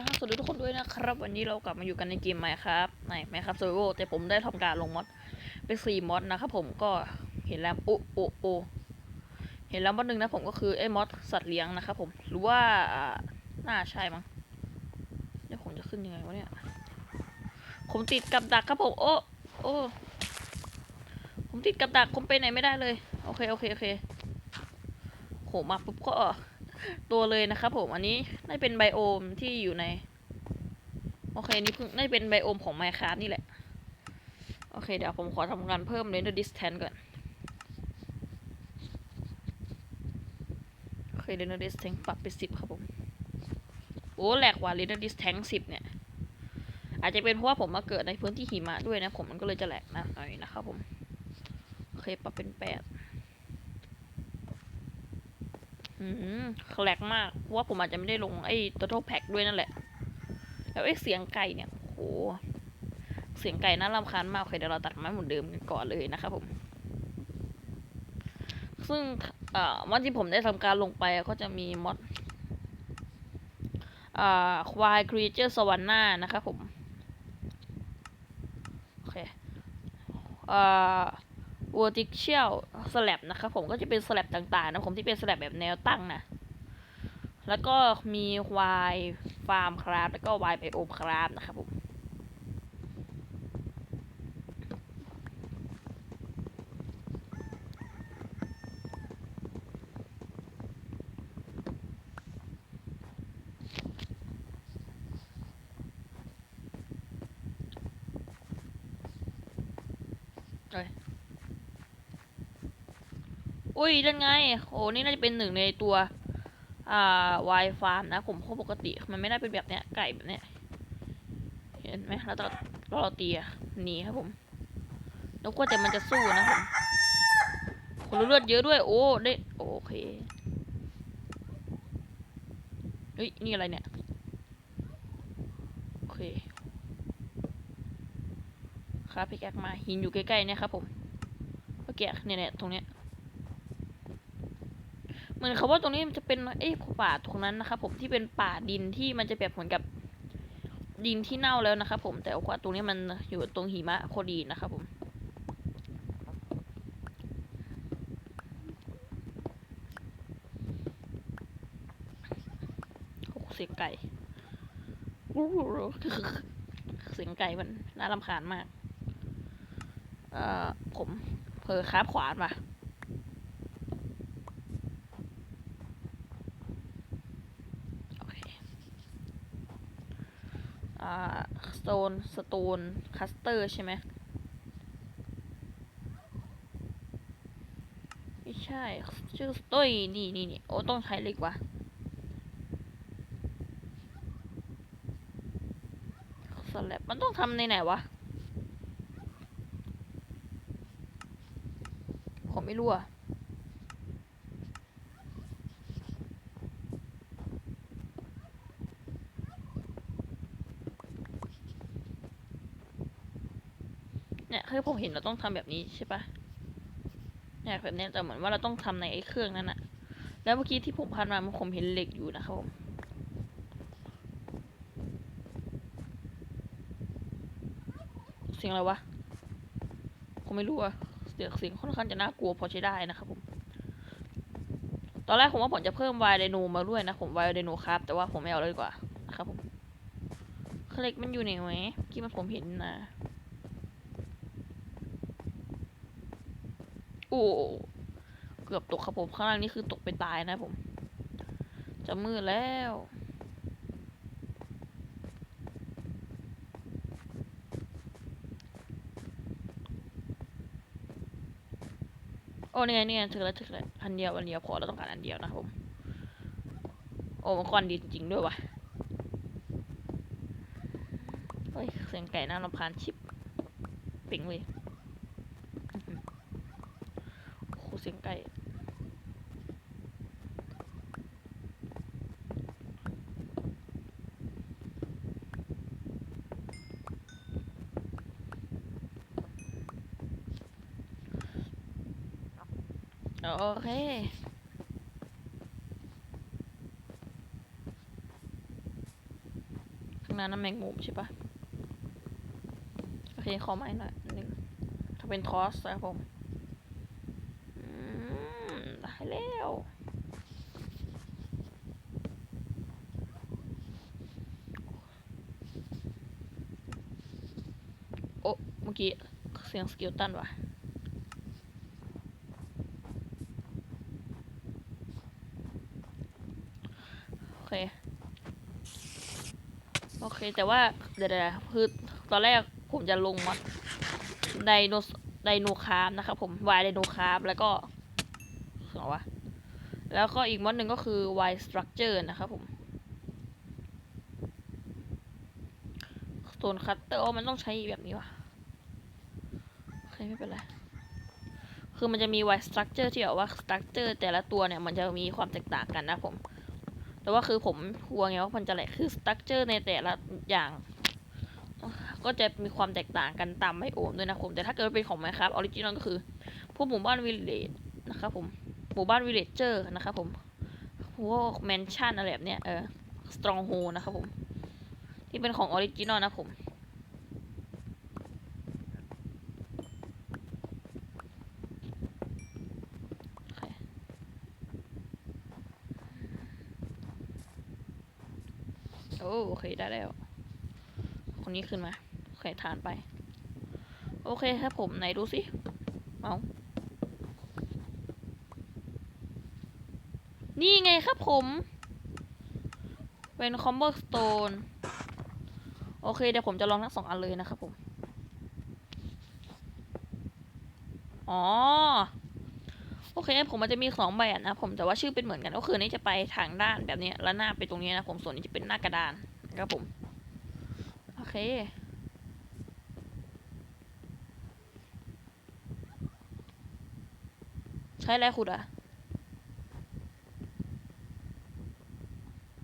นะครับสวัสดีทุกคนด้วยนะครับ วันนี้เรากลับมาอยู่กันในเกมใหมครับในไหมครับโซโวแต่ผมได้ทำการลงมอดเป็นสี่มอดนะครับผมก็เห็นแล้วโอ้โอ้โอเห็นแล้วมอดหนึ่งนะผมก็คือไอ้มอดสัตว์เลี้ยงนะครับผมหรือว่าอ่าน่าใช่มั้งเดี๋ยวผมจะขึ้นยังไงวะเนี่ยผมติดกับดักครับผมโอ้โอ้ผมติดกับดักผมไปไหนไม่ได้เลยโอเคโอเคโอเคโหมาปุ๊บก็ ตัวเลยนะครับผมอันนี้น่าเป็นไบโอมที่อยู่ใน โอเคนี่เพิ่งน่าเป็นไบโอมของ Minecraft นี่แหละ โอเค เดี๋ยวผมขอทำการเพิ่ม render distance ก่อน โอเค render distance ปรับไปสิบครับผม โอ้แหลกกว่า render distance สิบเนี่ย อาจจะเป็นเพราะว่าผมมาเกิดในพื้นที่หิมะด้วยนะ ผมมันก็เลยจะแหลกนะหน่อยนะครับผม โอเค ปรับเป็นแปด อืมแหลกมากว่าผมอาจจะไม่ได้ลงไอ้ total pack ด้วยนั่นแหละ แล้วไอ้เสียงไก่เนี่ยโหเสียงไก่น่ารำคาญมากโอเคเดี๋ยวเราตัดไม้เหมือนเดิมกันก่อนเลยนะครับผม ซึ่งเอ่อมอดที่ผมได้ทำการลงไปก็จะมีมอดอ่าควายครีเจอร์สวรรค์หน้านะครับผม โอเคอ่า vertical slab นะครับผมก็จะเป็น slab ต่างๆนะผมที่เป็น slab แบบแนวตั้งนะ แล้วก็มี y farm ครับแล้วก็ y biome ครับนะครับผม อุ้ยนั่นไง โอ้นี่น่าจะเป็นหนึ่งในตัว อ่าวายฟาร์มนะผมเพราะปกติ มันไม่ได้เป็นแบบเนี้ย ไก่แบบเนี้ย เห็นไหมแล้วตอนเราตีอะหนีครับผมแล้วก็แต่มันจะสู้นะผมคนเลือดเยอะด้วย โอ้ได้โอเคเฮ้ยนี่อะไรเนี่ย โอเคครับพี่แก๊กมาหินอยู่ใกล้ๆเนี่ยครับผมโอเคเนี่ยเนี่ยตรงเนี้ย เหมือนเขาว่าตรงนี้มันจะเป็นเอ้ป่าตรงนั้นนะครับผมที่เป็นป่าดินที่มันจะแบบเหมือนกับดินที่เน่าแล้วนะครับผมแต่ว่าตรงนี้มันอยู่ตรงหิมะโคดีนะครับผมโอ้เสียงไก่เสียงไก่มันน่ารำคาญมาก เอ่อผมเพอคราบขวานมา โอเค อ่าส โตนสโตนคัสเตอร์ใช่ไหมไม่ใช่ ชื่อต้ยนี่นี่นี่โอ้ต้องใช้เล็กว่ะสแลบมันต้องทำในไหนวะ ผมไม่รู้อะ เนี่ยคือผมเห็นเราต้องทำแบบนี้ใช่ปะเนี่ยแบบนี้แต่เหมือนว่าเราต้องทำในไอ้เครื่องนั้นอะแล้วเมื่อกี้ที่ผมพันมามันผมเห็นเหล็กอยู่นะครับผมเสียงอะไรวะ ผมไม่รู้อะเสียงเสียงค่อนข้างจะน่ากลัวพอใช้ได้นะครับผม ตอนแรกผมว่าผมจะเพิ่มวายไดโนมาด้วยนะ ผมวายไดโนครับ แต่ว่าผมไม่เอาเลยดีกว่านะครับผมเหล็กมันอยู่ไหนไหมกี้มันผมเห็นนะ โอ้เกือบตกครับผมข้างล่างนี่คือตกไปตายนะผม จะมืดแล้วโอ้นี่ไงนี่ไงถึงแล้วถึงแล้วอันเดียวอันเดียวพอเราต้องการอันเดียวนะครับผมโอ้มันควันดีจริงๆด้วยว่ะเฮ้ยเสียงไก่น่ารำคาญชิบปิงเลยอื้อหือโอ้โหเสียง ไก่โอเคโนั้นน้ำแมงมุมใช่ปะโอเคขอไม้หน่อยหนึ่งถ้าเป็นทอสนะครับผมอืมได้แล้ว โอ้ เมื่อกี้เสียงสกิลตันวะโอเค โอเค แต่ว่า เดี๋ยวๆคือตอนแรกผมจะลงมอดไดโนไดโนคาร์มนะครับผมวายไดโนคาร์มแล้วก็เหรอวะแล้วก็อีกมอดหนึ่งก็คือ Y structure นะครับผมโซนคัตเตอร์มันต้องใช้แบบนี้วะ โอเคไม่เป็นไร คือมันจะมี Y structure ที่แบบว่า structure แต่ละตัวเนี่ยมันจะมีความแตกต่างกันนะผม แต่ว่าคือผมกลัวไงว่ามันจะแหลกคือ structure ในแต่ละอย่าง ก็จะมีความแตกต่างกันตามไบโอมด้วยนะผม แต่ถ้าเกิดเป็นของ Minecraft Original ก็คือ พวกหมู่บ้านวิลเลจนะครับผม หมู่บ้านวิลเลจเจอร์นะครับผมพวกแมนชั่นอะไรแบบเนี้ยเออ stronghold นะครับผม ที่เป็นของออริจินอลนะผม โอเค โอเคได้แล้ว คนนี้ขึ้นมาโอเคทานไป โอเคครับผมไหนดูสิเอานี่ไงครับผม เป็นคอมเบอร์สโตนโอเค เดี๋ยวผมจะลองทั้งสองอันเลยนะครับผม อ๋อ เคผมมันจะมีสองแบนะผมแต่ว่าชื่อเป็นเหมือนกันก็คือนี้จะไปทางด้านแบบนี้แล้วหน้าไปตรงนี้นะผมส่วนนี้จะเป็นหน้ากระดานนะครับผมโอเคใช้อะไรขุดอะ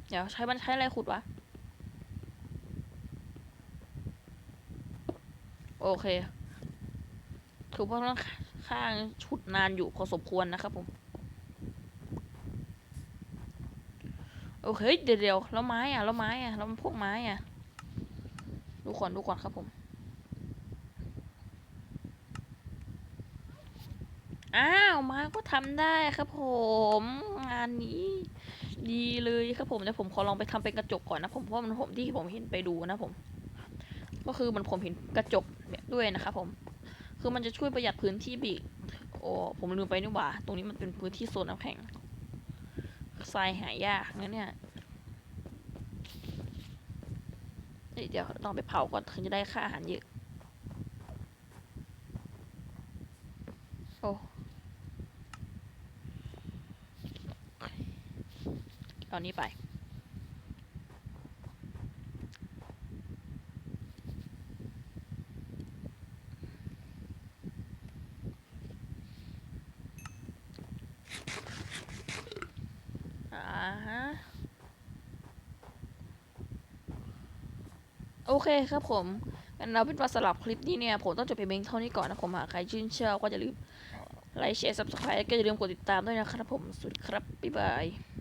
เดี๋ยวใช้มันใช้อะไรขุดวะ โอเคถือว่าค่อน ข้างชุดนานอยู่พอสมควรนะครับผม โอเคเดี๋ยวเดี๋ยวแล้วไม้อะแล้วไม้อะแล้วพวกไม้อะดูก่อนดูก่อนครับผม อ้าวไม้ก็ทำได้ครับผม งานนี้ ดีเลยครับผมเดี๋ยวผมขอลองไปทำเป็นกระจกก่อนนะผมเพราะมันผมที่ผมเห็นไปดูนะผม ก็คือมันผมเห็นกระจกด้วยนะครับผม คือมันจะช่วยประหยัดพื้นที่บีกโอ้ผมลืมไปนี่หว่า ตรงนี้มันเป็นพื้นที่โซนน้ำแข็งทรายหายากนะเนี่ยเดี๋ยวต้องไปเผาก่อนถึงจะได้ค่าอาหารเยอะโอ้เอานี้ไป อ่า ฮะ โอเคครับผมงั้นเราเป็นว่าสลับคลิปนี้เนี่ย ผมต้องจบไปเพียงเท่านี้ก่อนนะผมหากใครชื่นชอบก็อย่าลืมไลค์แชร์ซับสไครต์ก็อย่าลืมกดติดตามด้วยนะครับผมสวัสดีครับ บ๊ายบาย